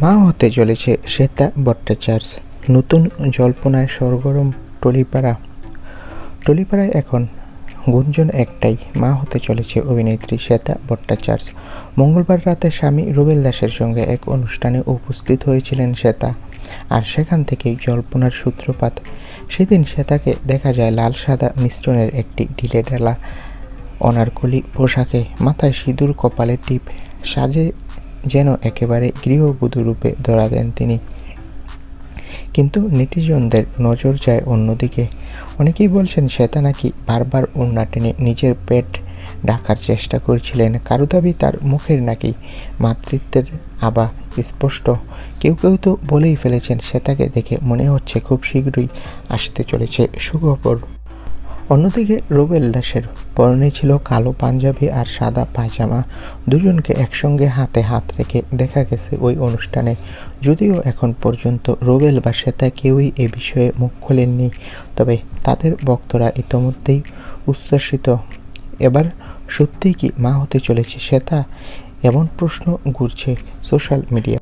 মা হতে চলেছে শ্বেতা ভট্টাচার্য, নতুন জল্পনায় সরগরম টলিপাড়া। টলিপাড়ায় এখন গুঞ্জন একটাই, মা হতে চলেছে অভিনেত্রী শ্বেতা ভট্টাচার্য। মঙ্গলবার রাতে স্বামী রুবেল দাসের সঙ্গে এক অনুষ্ঠানে উপস্থিত হয়েছিলেন শ্বেতা। আর সেখান থেকেই জল্পনার সূত্রপাত। সেদিন শ্বেতাকে দেখা যায় লাল সাদা মিশ্রণের একটি ঢিলে ঢালা অনারকলি পোশাকে, মাথায় সিঁদুর কপালে টিপ, সাজে যেন একেবারে গৃহবধূ রূপে ধরা দেন তিনি। কিন্তু নেটিজনদের নজর যায় অন্যদিকে। অনেকেই বলছেন, শ্বেতা নাকি বারবার ওড়না টেনে নিজের পেট ঢাকার চেষ্টা করছিলেন। কারও দাবি তার মুখের নাকি মাতৃত্বের আবা স্পষ্ট। কেউ কেউ তো বলেই ফেলেছেন, শ্বেতাকে দেখে মনে হচ্ছে খুব শীঘ্রই আসতে চলেছে সুখবর। অন্যদিকে রুবেল দাসের পরনে ছিল কালো পাঞ্জাবি আর সাদা পায়জামা। দুজনকে একসঙ্গে হাতে হাত রেখে দেখা গেছে ওই অনুষ্ঠানে। যদিও এখন পর্যন্ত রুবেল বা শ্বেতা কেউই এ বিষয়ে মুখ খোলেননি, তবে তাদের বক্তরা ইতোমধ্যেই উচ্ছ্বসিত। এবার সত্যিই কি মা হতে চলেছে শ্বেতা? এমন প্রশ্ন ঘুরছে সোশ্যাল মিডিয়া